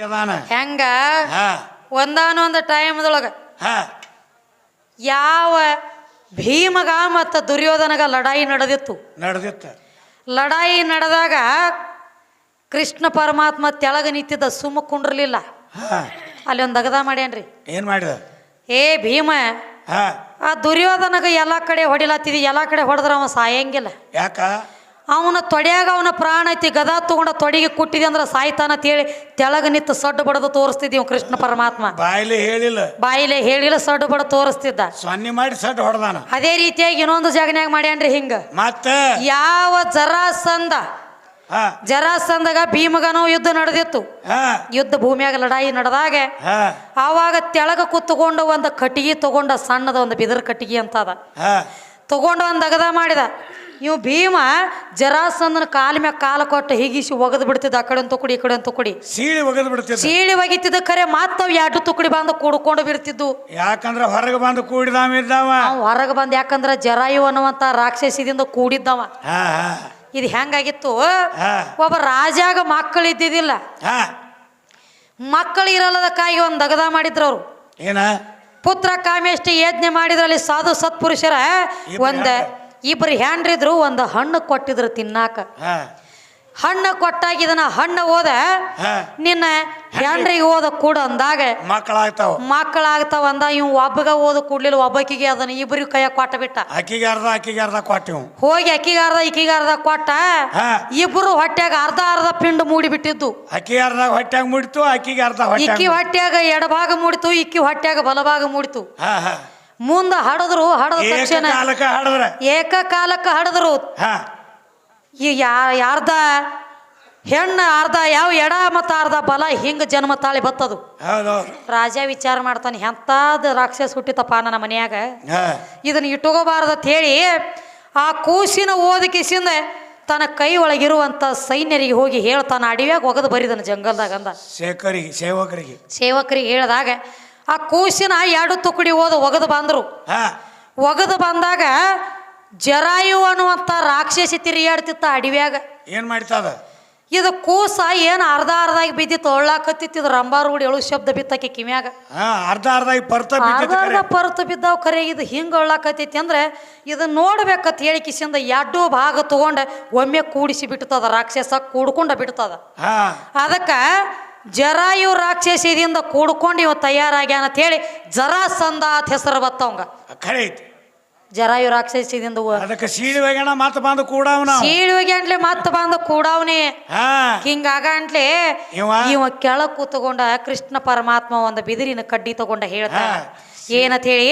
ಅದಾನ? ಹೆಂಗ? ಹಾ. ಒಂದಾನೊಂದು ಟೈಮ್ದೊಳಗ ಹಾ. ಯಾವ ಭೀಮಗ ಮತ್ತು ದುರ್ಯೋಧನಗ ಲಡಾಯಿ ನಡೆದಿತ್ತು. ನಡೆದಿತ್ತ. ಲಡಾಯಿ ನಡೆದಾಗ ಕೃಷ್ಣ ಪರಮಾತ್ಮ ತೆಳಗ ನಿಂತಿದ್ದ ಸುಮ್ಮ ಕುಂಡ್ರಲಿಲ್ಲ. ಹಾ. ಅಲ್ಲಿ ಒಂದು ಅಗದ ಮಾಡ್ಯಾನ್ರಿ. ಏನ್ ಮಾಡಿದ? ಏ ಭೀಮ ಹಾ. ಆ ದುರ್ಯೋಧನಗ ಎಲ್ಲ ಕಡೆ ಹೊಡಿಲತ್ತಿದಿ ಎಲ್ಲ ಕಡೆ ಹೊಡೆದ್ರ ಅವ ಸಾಯಂಗಿಲ್ಲ. ಯಾಕ? ಅವನ ತೊಡೆಯಾಗ ಅವನ ಪ್ರಾಣ ಐತಿ ಗದಾ ತಗೊಂಡ ತೊಡಿಗೆ ಕುಟ್ಟಿದೆ ಅಂದ್ರೆ ಸಾಯ್ತಾನ ಅಂತೇಳಿ ತೆಳಗ ನಿಂತು ಸಡ್ಡು ಬಡದು ತೋರಿಸ್ತಿದ್ದೀವಿ ಕೃಷ್ಣ ಪರಮಾತ್ಮ. ಬಾಯಿಲೆ ಹೇಳಿಲ್ಲ. ಬಾಯಿಲೆ ಹೇಳಿಲ್ಲ ಸಡ್ಡು ಬಡ ತೋರಿಸ್ತಿದ್ದ. ಸೊನ್ನೆ ಮಾಡಿ ಸಡ್ಡು ಹೊಡೆದಾನ. ಅದೇ ರೀತಿಯಾಗಿ ಇನ್ನೊಂದು ಜಾಗನ್ಯಾಗ ಮಾಡ್ಯಾನ್ರಿ ಹಿಂಗ. ಮತ್ತೆ? ಯಾವ ಜರಾಸಂದ ಜರಾಸಂದಾಗ ಭೀಮಗನೋ ಯುದ್ಧ ನಡೆದಿತ್ತು. ಯುದ್ಧ ಭೂಮಿಯಾಗ ಲಡಾಯಿ ನಡೆದಾಗ. ಆವಾಗ ತೆಳಗ ಕುತ್ತುಕೊಂಡು ಒಂದು ಕಟ್ಟಿಗೆ ತಗೊಂಡ ಸಣ್ಣದ ಒಂದು ಬಿದರ್ ಕಟ್ಟಿಗೆ ಅಂತ ಅದ ತಗೊಂಡು ಒಂದು ಅಗದ ಮಾಡಿದ. ಇವ್ ಭೀಮ ಜರಾಸಂದನ ಕಾಲ ಮ್ಯಾಗ ಕಾಲ ಕೊಟ್ಟು ಹಿಗಿಸಿ ಒಗದು ಬಿಡ್ತಿದ್ದ ಆ ಕಡೆ ಒಂದು ತುಕಡಿ ಈ ಕಡೆ. ಒಂದು ತುಕಡಿ ಸೀಳಿ ಒಗದ್ ಬಿಡ್ತಿದ್ದ. ಸೀಳಿ ಒಗಿತಿದ್ದ ಖರೆ ಮತ್ತವ್ ಎರಡು ತುಕಡಿ ಬಂದು ಕೂಡ್ಕೊಂಡು ಬಿಡ್ತಿದ್ದು. ಯಾಕಂದ್ರ ಹೊರಗೆ ಬಂದು ಕೂಡಿದಾವ ಇದ್ದಾವ. ಹೊರಗೆ ಬಂದು ಯಾಕಂದ್ರೆ ಜರಾಯು ಅನ್ನುವಂತ ರಾಕ್ಷಸಿದಿಂದ ಕೂಡಿದ್ದವ. ಇದು ಹೆಂಗಾಗಿತ್ತು? ಒಬ್ಬ ರಾಜಾಗ ಮಕ್ಕಳು ಇದ್ದಿದ್ದಿಲ್ಲ. ಮಕ್ಕಳು ಇರಲ್ಲದಕ್ಕಾಗಿ ಒಂದು ದಗದ ಮಾಡಿದ್ರು ಅವರು. ಏನ? ಪುತ್ರ ಕಾಮೇಷ್ಟಿ ಯಜ್ಞೆ ಮಾಡಿದ್ರಲ್ಲಿ ಸಾಧು ಸತ್ಪುರುಷರ ಒಂದ ಇಬ್ರು ಹ್ಯಾಂಡ್ರಿದ್ರು ಒಂದು ಹಣ್ಣು ಕೊಟ್ಟಿದ್ರು ತಿನ್ನಾಕ. ಹಣ್ಣು ಕೊಟ್ಟಾಗ ಇದನ್ನ ಹಣ್ಣು ಹೋದ ನಿನ್ನ ಹ್ಯಾಂಡ್ರಿಗೆ ಓದ ಕೂಡ ಅಂದಾಗ ಮಕ್ಕಳಾಗ್ತಾವ. ಮಕ್ಕಳಾಗ್ತಾವ ಅಂದ ಇವ್ ಒಬ್ಬಗ ಓದ ಕೂಡ್ಲಿಲ್ಲ ಒಬ್ಬಕಿಗೆ ಅದನ್ನ ಇಬ್ಬರಿಗೂ ಕೈಯ ಕೊಟ್ಟ ಬಿಟ್ಟ. ಅಕ್ಕಿಗೆ ಅರ್ಧ ಅಕ್ಕಿಗೆ ಅರ್ಧ ಕೊಟ್ಟಿವು. ಹೋಗಿ ಅಕ್ಕಿಗಾರ್ದ ಇಕ್ಕಿಗಾರ್ದ ಕೊಟ್ಟ ಇಬ್ರು ಇಬ್ಬರು ಹೊಟ್ಯಾಗ ಅರ್ಧ ಅರ್ಧ ಪಿಂಡ್ ಮೂಡಿ ಬಿಟ್ಟಿದ್ದು ಅಕ್ಕಿ ಅರ್ಧ ಹೊಟ್ಯಾಗ ಮುಡಿತು ಅಕ್ಕಿಗೆ ಅರ್ಧ ಇಕ್ಕಿ ಹೊಟ್ಯಾಗ ಎಡಭಾಗ ಮೂಡಿತು ಇಕ್ಕಿ ಹೊಟ್ಯಾಗ ಬಲಭಾಗ ಮೂಡಿತು. ಮುಂದ ಹಡದ್ರು ಹಡದ ತಕ್ಷಣ ಏಕಕಾಲಕ್ಕೆ ಹಾಡಿದ್ರು. ಏಕಕಾಲಕ್ಕೆ ಹಡದ್ರು. ಹಾ. ಈ ಯಾ ಯಾರ್ದ? ಹೆಣ್ಣು ಅರ್ಧ ಯಾವ ಎಡ ಮತ್ತು ಅರ್ಧ ಬಲ ಹಿಂಗ ಜನ್ಮ ತಾಳಿ ಬತ್ತದು. ಹೌದೌದು. ರಾಜ ವಿಚಾರ ಮಾಡ್ತಾನೆ ಎಂತಾದ ರಾಕ್ಷಸ ಹುಟ್ಟಿತಪ್ಪ ನನ್ನ ಮನ್ಯಾಗ. ಇದನ್ನ ಇಟ್ಕೋಬಾರ್ದತ್ ಹೇಳಿ ಆ ಕೂಸಿನ ಓದಕಿಸಿಂದ ತನ್ನ ಕೈ ಒಳಗಿರುವಂಥ ಸೈನ್ಯರಿಗೆ ಹೋಗಿ ಹೇಳ್ತಾನ ಅಡವ್ಯಾಗ ಒಗದು ಬರಿದನ ಜಂಗಲ್ದಾಗ ಅಂದ ಸೇವಕರಿಗೆ ಸೇವಕರಿಗೆ. ಸೇವಕರಿಗೆ ಹೇಳಿದಾಗ ಆ ಕೂಸಿನ ಎರಡು ತುಕಡಿ ಓದ ಒಗದು ಬಂದರು. ಒಗದು ಬಂದಾಗ ಜರಾಯು ಅನ್ನುವಂಥ ರಾಕ್ಷಸಿ ತಿರುಗಾಡ್ತಿತ್ತ ಅಡಿವ್ಯಾಗ. ಏನ್ ಮಾಡ್ತದ? ಇದು ಕೂಸ ಏನು ಅರ್ಧ ಅರ್ಧಾಗಿ ಬಿದ್ದಿತ್ತು ಒಳ್ಳಾಕತ್ತಿತ್ತು ಇದು ರಂಬಾರು ಹುಡಿ ಎಳು ಶಬ್ದ ಬಿತ್ತಕ್ಕೆ ಕಿಮ್ಯಾಗ ಅರ್ಧ ಅರ್ಧ ಪರ್ತ ಅರ್ಧ ಅರ್ಧ ಕರೆ. ಪರ್ತು ಬಿದ್ದಾವ್ ಖರೆ ಇದು ಹಿಂಗೆ ಒಳ್ಳಾಕತ್ತೈತಿ ಅಂದ್ರೆ ಇದನ್ನ ನೋಡ್ಬೇಕತ್ ಹೇಳಿ ಕಿಸಿಂದ ಎರಡು ಭಾಗ ತಗೊಂಡ ಒಮ್ಮೆ ಕೂಡಿಸಿ ಬಿಡ್ತದ ರಾಕ್ಷಸ ಕೂಡ್ಕೊಂಡ ಬಿಡ್ತದ ಅದಕ್ಕೆ ಜರಾಯು ರಾಕ್ಷಸಿದಿಂದ ಕೂಡ್ಕೊಂಡು ಇವ ತಯಾರಾಗ್ಯಾನ ಅಂತ ಹೇಳಿ ಜರಾಸಂದ ಅಂತ ಹೆಸರು ಬತ್ತವಂಗ ಖರೆ ಐತಿ. ಜರಾಯು ರಾಕ್ಷಸಿದಿಂದ ಅದಕ್ಕೆ ಸೀಳಿ ಒಗ್ಯಾಣ ಮತ್ತೆ ಬಂದು ಕೂಡವನ ಸೀಳುವಿಗೆ ಅಂಟ್ಲೆ ಮತ್ತೆ ಬಂದ ಕೂಡವನೇ. ಹಿಂಗಾಗ ಅಂಟ್ಲೆ ಇವ? ಕೆಳ ಕೂತ್ಕೊಂಡ ಕೃಷ್ಣ ಪರಮಾತ್ಮ ಒಂದು ಬಿದಿರಿನ ಕಡ್ಡಿ ತಗೊಂಡ ಹೇಳ್ತಾ. ಏನಂತ ಹೇಳಿ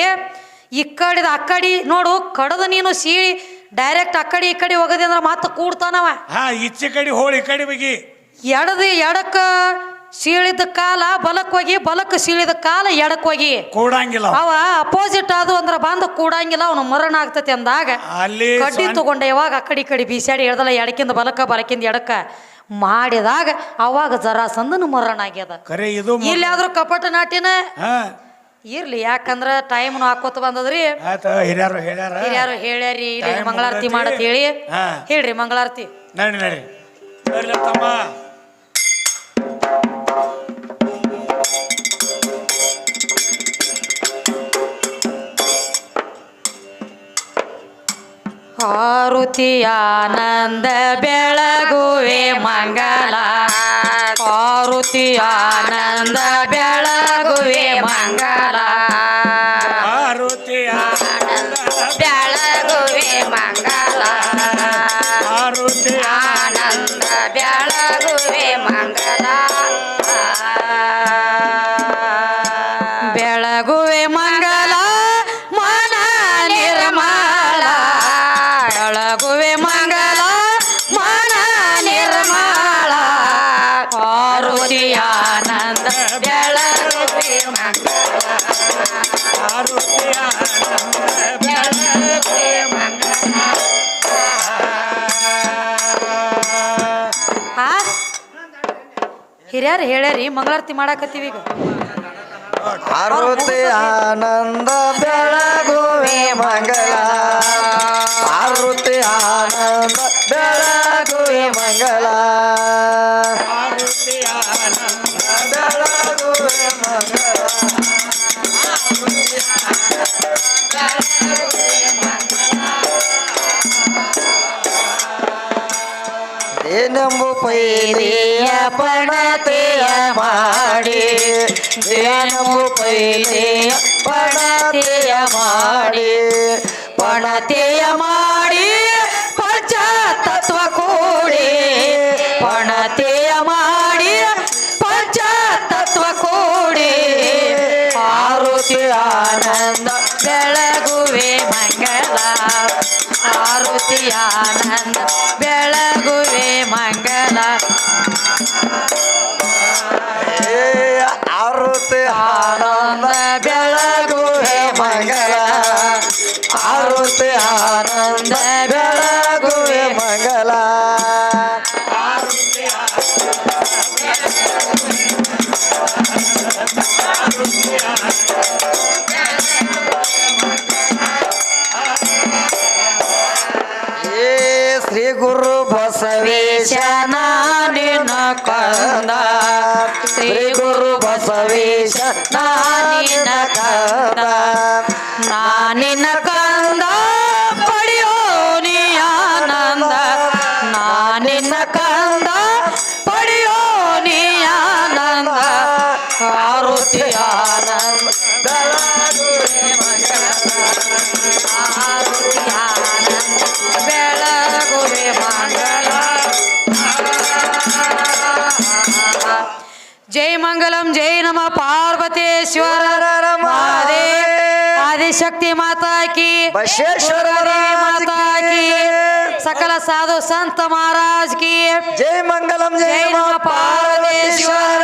ಈ ಕಡಿದ ಅಕ್ಕಡಿ ಕಡಿ ನೋಡು ಕಡದ ನೀನು ಸೀಳಿ ಡೈರೆಕ್ಟ್ ಅಕ್ಕಡಿ ಕಡೆ ಈ ಕಡೆ ಹೋಗದಿ ಅಂದ್ರೆ ಮತ್ತೆ ಕೂಡ್ತಾನವ. ಈಚೆ ಕಡೆ ಹೋಳಿ ಈ ಕಡೆ ಬಗಿ ಎಡದ ಎಡಕ್ಕ ಸೀಳಿದ ಕಾಲ ಬಲಕ್ ಹೋಗಿ ಬಲಕ್ ಸೀಳಿದ ಕಾಲ ಎಡಕ್ ಹೋಗಿ. ಕೂಡಂಗಿಲ್ಲ ಅವ. ಅಪೋಸಿಟ್ ಅದು ಅಂದ್ರೆ ಬಂದ ಕೂಡಂಗಿಲ್ಲ ಅವನು ಮರಣ ಆಗ್ತತಿ ಅಂದಾಗ ಅಲ್ಲಿ ಕಡ್ಡಿ ತಗೊಂಡ ಯಾವಾಗ ಆ ಕಡಿ ಕಡೆ ಬೀಸಾಡಿ ಎಳ್ದಲ್ಲ ಎಡಕಿಂದ ಬಲಕ ಬಲಕಿಂದ ಎಡಕ ಮಾಡಿದಾಗ ಅವಾಗ ಜರಾಸಂದನು ಮರಣ ಆಗ್ಯದ. ಕರೆ ಇದು ಇಲ್ಲಿ ಆದ್ರೂ ಕಪಟ ನಾಟಿನ ಇರ್ಲಿ ಯಾಕಂದ್ರ ಟೈಮ್ನು ಹಾಕೋತ ಬಂದದ್ರಿ. ಹಿರಿಯರು ಹೇಳ್ಯಾರ. ಹಿರಿಯರು ಹೇಳ್ಯಾರಿ ಇಲ್ಲಿ ಮಂಗಳಾರತಿ. ಮಾಡತ್ ಹೇಳಿ. ಹೇಳ್ರಿ ಮಂಗಳಾರತಿ. ನಡಿ ನಡಿ ತಮ್ಮ. ಆರುತಿ ಆನಂದ ಬೆಳಗುವೆ ಮಂಗಲ. ಆರುತಿ ಆನಂದ ಬೆಳಗುವೆ ಮಂಗಲ. ಮಾರುತಿ ಆನಂದ ಬೆಳಗುವೆ ಮಂಗಲ. ಮಾರುತಿ ಆನಂದ ಮಂಗಲ ಮನ ನಿರ್ಮಲ ಆರುತಿ ಆನಂದ ಬೆಳಗುವೆ ಮಂಗಲ ಮಾರುತಿ ಆನಂದ ಬೆಳಗುವೆ ಮಂಗಲ ಹಿರಿಯರು ಹೇಳ್ಯಾರಿ, ಮಂಗಳಾರತಿ ಮಾಡಾಕತ್ತೀವಿ ಈಗ. ಆರುತಿ ಆನಂದ ಬೆಳಗುವೆ ಪೈಲೆಯ ಪಣತೆಯ ಮಾಡಿ ಜೇನವು ಪೈಲೆಯ ಪಣತೆಯ ಮಾಡಿ ಪಣತೆಯ ಮಾಡಿ ಪಂಚತತ್ವ ಕೂಡಿ, ಪಣತೆಯ ಮಾಡಿ ಪಂಚತತ್ವ ಕೂಡಿ, ಆರುತಿ ಆನಂದ ಶ್ರೀ ಗುರು ಬಸವೇಶನ ನಿನ್ನ ಕಂದ ಶ್ರೀ ಗುರು ಬಸವೇಶ ನಾನಿನ ಕಂದ ನಾನಿನ जय मंगलम जय नम पार्वतेश्वर महादेव आदिशक्ति माता की माता की सकल साधु संत महाराज की। जय मंगलम जय नम पार्वतेश्वर